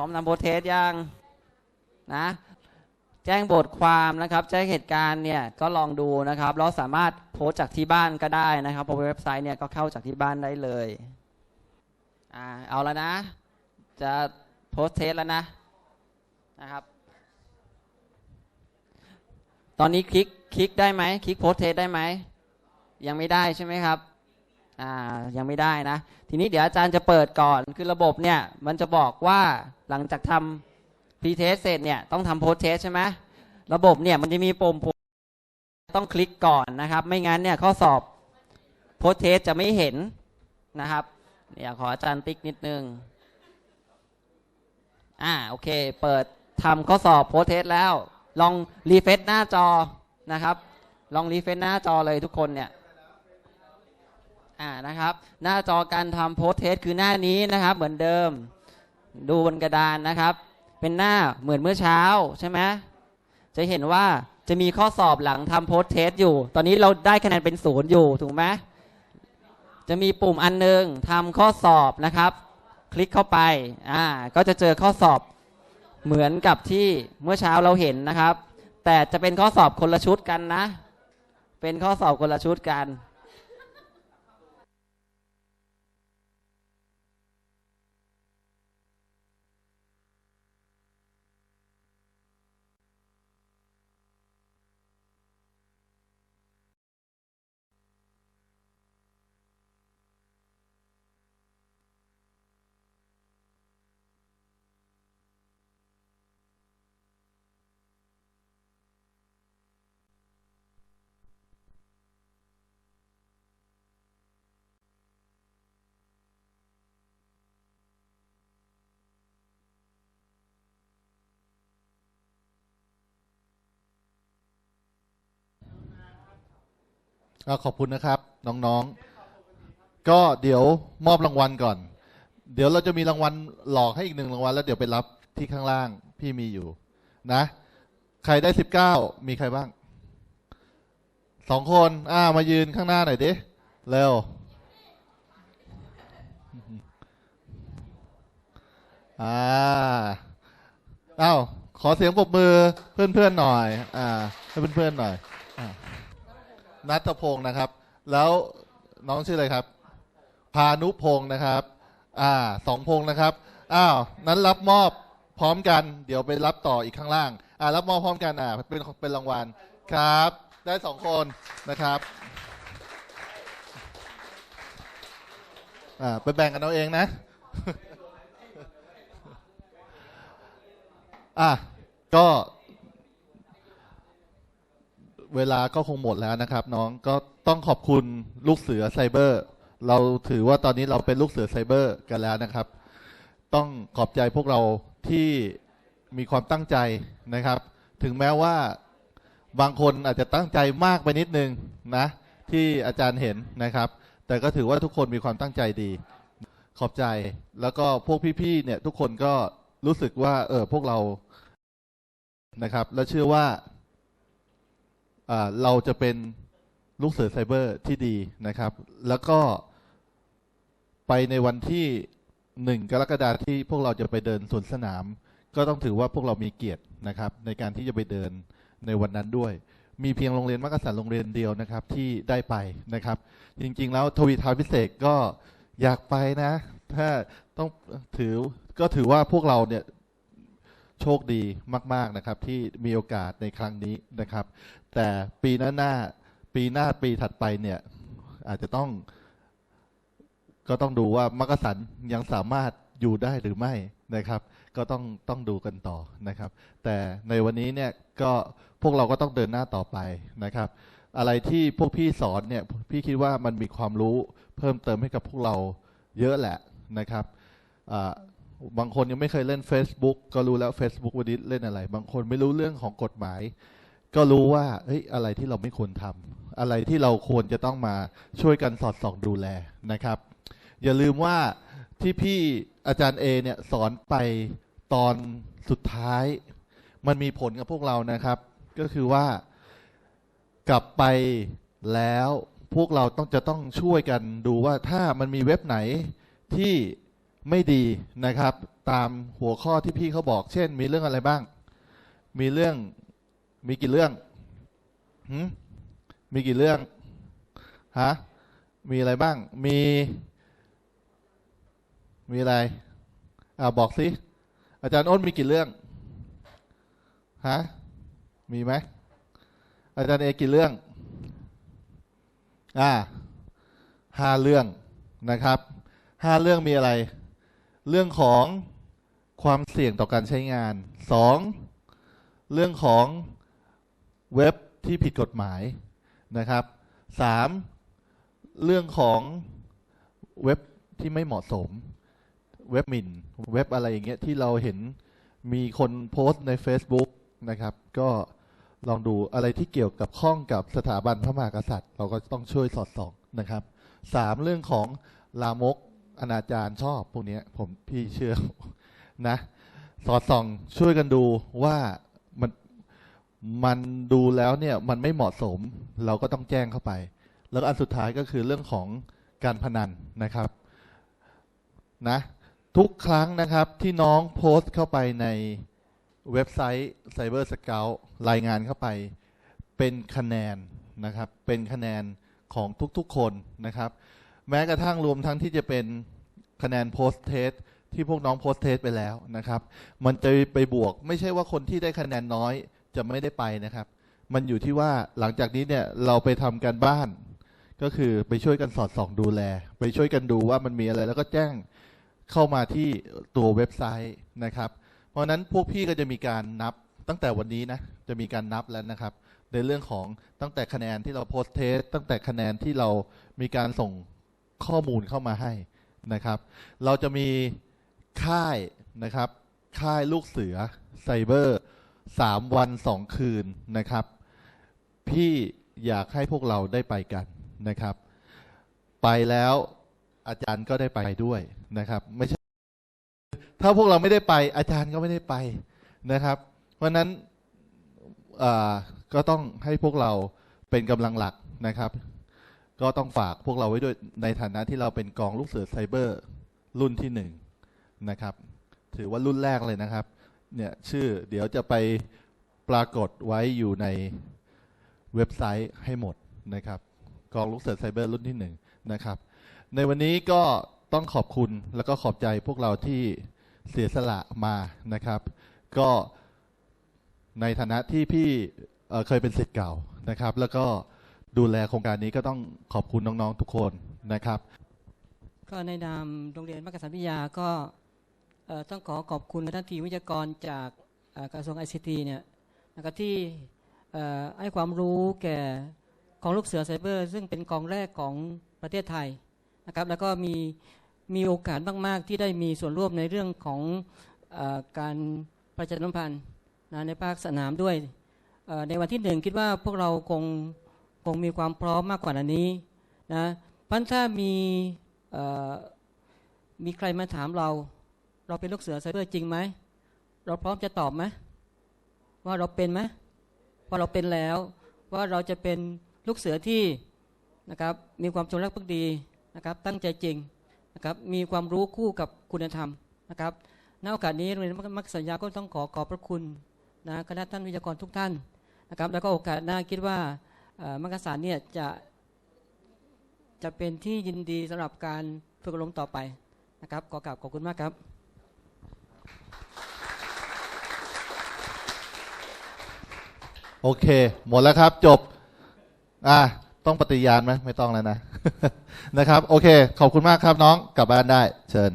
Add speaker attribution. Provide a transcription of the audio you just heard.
Speaker 1: พร้อมทำโพสเทสยังนะแจ้งบทความนะครับ แจ้งเหตุการณ์เนี่ยก็ลองดูนะครับเราสามารถโพสจากที่บ้านก็ได้นะครับเพราะเว็บไซต์เนี่ยก็เข้าจากที่บ้านได้เลยอ่าเอาแล้วนะ จะโพสเทสแล้วนะนะครับ ตอนนี้คลิกคลิกได้ไหมคลิกโพสเทสได้ไหมยังไม่ได้ใช่ไหมครับ อ่ายังไม่ได้นะ ทีนี้เดี๋ยวอาจารย์จะเปิดก่อนคือระบบเนี่ยมันจะบอกว่าหลังจากทำพีเทสเสร็จเนี่ยต้องทำโพสเทสใช่ไหมระบบเนี่ยมันจะมีปุ่มปุ่มต้องคลิกก่อนนะครับ ไม่งั้นเนี่ยข้อสอบโพสเทสจะไม่เห็นนะครับเดี๋ยวขออาจารย์ติ๊กนิดนึงอ่าโอเค เปิดทำข้อสอบโพสเทสแล้ว ลองรีเฟซหน้าจอนะครับ ลองรีเฟซหน้าจอเลยทุกคนเนี่ย อ่านะครับ หน้าจอการทำโพสเทสคือหน้านี้นะครับ เหมือนเดิม ดูบนกระดานนะครับ เป็นหน้าเหมือนเมื่อเช้าใช่ไหมจะเห็นว่าจะมีข้อสอบหลังทำโพสเทสอยู่ ตอนนี้เราได้คะแนนเป็นศูนย์อยู่ถูกไหมจะมีปุ่มอันหนึงทำข้อสอบนะครับ คลิกเข้าไปอ่าก็จะเจอข้อสอบเหมือนกับที่เมื่อเช้าเราเห็นนะครับ แต่จะเป็นข้อสอบคนละชุดกันนะ เป็นข้อสอบคนละชุดกัน
Speaker 2: ก็ขอบคุณนะครับน้องๆ ก็เดี๋ยวมอบรางวัลก่อน เดี๋ยวเราจะมีรางวัลหลอกให้อีกหนึ่งรางวัลแล้วเดี๋ยวไปรับที่ข้างล่างพี่มีอยู่นะ ใครได้สิบเก้ามีใครบ้างสองคนอ่ามายืนข้างหน้าหน่อยดิเร็วอ่าอ้าวขอเสียงปรบมือเพื่อนๆหน่อย อ่าให้เพื่อนๆหน่อยอ่า นัทพงศ์นะครับ แล้วน้องชื่ออะไรครับ พานุพงศ์นะครับ อ่าสองพงศ์นะครับอ้าวนั้นรับมอบพร้อมกัน เดี๋ยวไปรับต่ออีกข้างล่าง อ่ารับมอบพร้อมกันอ่าเป็นเป็นรางวัลครับ ได้สองคนนะครับอ่าไปแบ่งกันเอาเองนะอะก็ เวลาก็คงหมดแล้วนะครับ น้องก็ต้องขอบคุณลูกเสือไซเบอร์ เราถือว่าตอนนี้เราเป็นลูกเสือไซเบอร์กันแล้วนะครับ ต้องขอบใจพวกเราที่มีความตั้งใจนะครับ ถึงแม้ว่าบางคนอาจจะตั้งใจมากไปนิดนึงนะ ที่อาจารย์เห็นนะครับ แต่ก็ถือว่าทุกคนมีความตั้งใจดี ขอบใจแล้วก็พวกพี่ๆเนี่ยทุกคนก็รู้สึกว่าเออพวกเรานะครับ และเชื่อว่าอ่า เราจะเป็นลูกเสือไซเบอร์ที่ดีนะครับ แล้วก็ไปในวันที่หนึ่งกรกฎาคมที่พวกเราจะไปเดินสวนสนาม ก็ต้องถือว่าพวกเรามีเกียรตินะครับ ในการที่จะไปเดินในวันนั้นด้วย มีเพียงโรงเรียนมักกะสันโรงเรียนเดียวนะครับที่ได้ไปนะครับ จริงๆ แล้วทวีทาพิเศษก็อยากไปนะ ถ้าต้องถือก็ถือว่าพวกเราเนี่ย โชคดีมาก ๆนะครับ ที่มีโอกาสในครั้งนี้นะครับ แต่ปีหน้าหน้าปีหน้าปีถัดไปเนี่ยอาจจะต้อง ก็ต้องดูว่ามักสันยังสามารถอยู่ได้หรือไม่นะครับ ก็ต้องต้องดูกันต่อนะครับ แต่ในวันนี้เนี่ยก็พวกเราก็ต้องเดินหน้าต่อไปนะครับ อะไรที่พวกพี่สอนเนี่ยพี่คิดว่ามันมีความรู้เพิ่มเติมให้กับพวกเราเยอะแหละนะครับอ่า บางคนยังไม่เคยเล่น Facebook ก็รู้แล้ว Facebook วันนี้เล่นอะไร บางคนไม่รู้เรื่องของกฎหมาย ก็รู้ว่าเฮ้ยอะไรที่เราไม่ควรทำอะไรที่เราควรจะต้องมาช่วยกันสอดส่องดูแลนะครับ อย่าลืมว่าที่พี่อาจารย์เอเนี่ยสอนไปตอนสุดท้าย มันมีผลกับพวกเรานะครับ ก็คือว่ากลับไปแล้วพวกเราต้องจะต้องช่วยกันดูว่าถ้ามันมีเว็บไหนที่ ไม่ดีนะครับ ตามหัวข้อที่พี่เขาบอก เช่น มีเรื่องอะไรบ้าง มีเรื่องมีกี่เรื่องหืมมีกี่เรื่องฮะมีอะไรบ้าง มี มีอะไร อ่าบอกสิอาจารย์อ้นมีกี่เรื่องฮะมีไหมอาจารย์เอกี่เรื่อง อ่าห้าเรื่องนะครับห้าเรื่องมีอะไร เรื่องของความเสี่ยงต่อการใช้งานสองเรื่องของเว็บที่ผิดกฎหมายนะครับสามเรื่องของเว็บที่ไม่เหมาะสม เว็บหมิ่น เว็บอะไรอย่างเงี้ยที่เราเห็นมีคนโพสต์ใน Facebook นะครับ ก็ลองดูอะไรที่เกี่ยวกับข้องกับสถาบันพระมหากษัตริย์ เราก็ต้องช่วยสอดส่องนะครับสามเรื่องของลามก อนาจารชอบพวกนี้ผมพี่เชื่อนะ สอดส่องช่วยกันดูว่ามันมันดูแล้วเนี่ยมันไม่เหมาะสมเราก็ต้องแจ้งเข้าไป แล้วอันสุดท้ายก็คือเรื่องของการพนันนะครับนะทุกครั้งนะครับที่น้องโพสต์เข้าไปในเว็บไซต์ Cyber Scout รายงานเข้าไป เป็นคะแนนนะครับ เป็นคะแนนของทุกๆคนนะครับ แม้กระทั่งรวมทั้งที่จะเป็นคะแนนโพสเทสที่พวกน้องโพสเทสไปแล้วนะครับ มันจะไปบวก ไม่ใช่ว่าคนที่ได้คะแนนน้อยจะไม่ได้ไปนะครับ มันอยู่ที่ว่าหลังจากนี้เนี่ยเราไปทำการบ้าน ก็คือไปช่วยกันสอดส่องดูแล ไปช่วยกันดูว่ามันมีอะไรแล้วก็แจ้งเข้ามาที่ตัวเว็บไซต์นะครับ เพราะนั้นพวกพี่ก็จะมีการนับตั้งแต่วันนี้นะจะมีการนับแล้วนะครับ ในเรื่องของตั้งแต่คะแนนที่เราโพสเทสตั้งแต่คะแนนที่เรามีการส่ง ข้อมูลเข้ามาให้นะครับ เราจะมีค่ายนะครับ ค่ายลูกเสือไซเบอร์สามวันสองคืนนะครับ พี่อยากให้พวกเราได้ไปกันนะครับ ไปแล้วอาจารย์ก็ได้ไปด้วยนะครับ ไม่ใช่ ถ้าพวกเราไม่ได้ไป อาจารย์ก็ไม่ได้ไปนะครับ เพราะนั้นก็ต้องให้พวกเราเป็นกำลังหลักนะครับ ก็ต้องฝากพวกเราไว้ด้วยในฐานะที่เราเป็นกองลูกเสือไซเบอร์ รุ่นที่หนึ่งนะครับ ถือว่ารุ่นแรกเลยนะครับ เนี่ยชื่อเดี๋ยวจะไปปรากฏไว้อยู่ในเว็บไซต์ให้หมดนะครับ กองลูกเสือไซเบอร์รุ่นที่หนึ่งนะครับ ในวันนี้ก็ต้องขอบคุณแล้วก็ขอบใจพวกเราที่เสียสละมานะครับ ก็ในฐานะที่พี่เเคยเป็นศิษย์เก่านะครับ แล้วก็ ดูแลโครงการนี้ก็ต้องขอบคุณน้องๆทุกคนนะครับ
Speaker 3: ก็ในนามโรงเรียนมักกะสันพิทยาก็ต้องขอขอบคุณท่านทีมวิทยากรจากกระทรวงไอซีทีเนี่ยนะครับที่ให้ความรู้แก่กองลูกเสือไซเบอร์ ซึ่งเป็นกองแรกของประเทศไทยนะครับแล้วก็มีมีโอกาสมากๆ ที่ได้มีส่วนร่วมในเรื่องของอการประชาสัมพันธ์นะในภาคสนามด้วยในวันที่หนึ่งคิดว่าพวกเราคง งมีความพร้อมมากกว่านี้นะพันถ้ามีมีใครมาถามเรา เราเป็นลูกเสือไซเบอร์จริงไหม เราพร้อมจะตอบไหมว่าเราเป็นไหมพอเราเป็นแล้ว ว่าเราจะเป็นลูกเสือที่นะครับมีความจงรักภักดีนะครับ ตั้งใจจริงนะครับมีความรู้คู่กับคุณธรรมนะครับณโอกาสนี้โรงเรียนมักสัญญาก็ต้องขอขอบพระคุณนะคณะท่านวิทยากรทุกท่านนะครับ แล้วก็โอกาสหน้าคิดว่า มักกะสารเนี่ยจะจะเป็นที่ยินดีสำหรับการฝึกอบรมต่อไปนะครับขอกราบขอบคุณมากครับ
Speaker 2: โอเค หมดแล้วครับจบอ่าต้องปฏิญาณไหมไม่ต้องแล้วนะ นะครับ โอเค ขอบคุณมากครับน้องกลับบ้านได้ เชิญ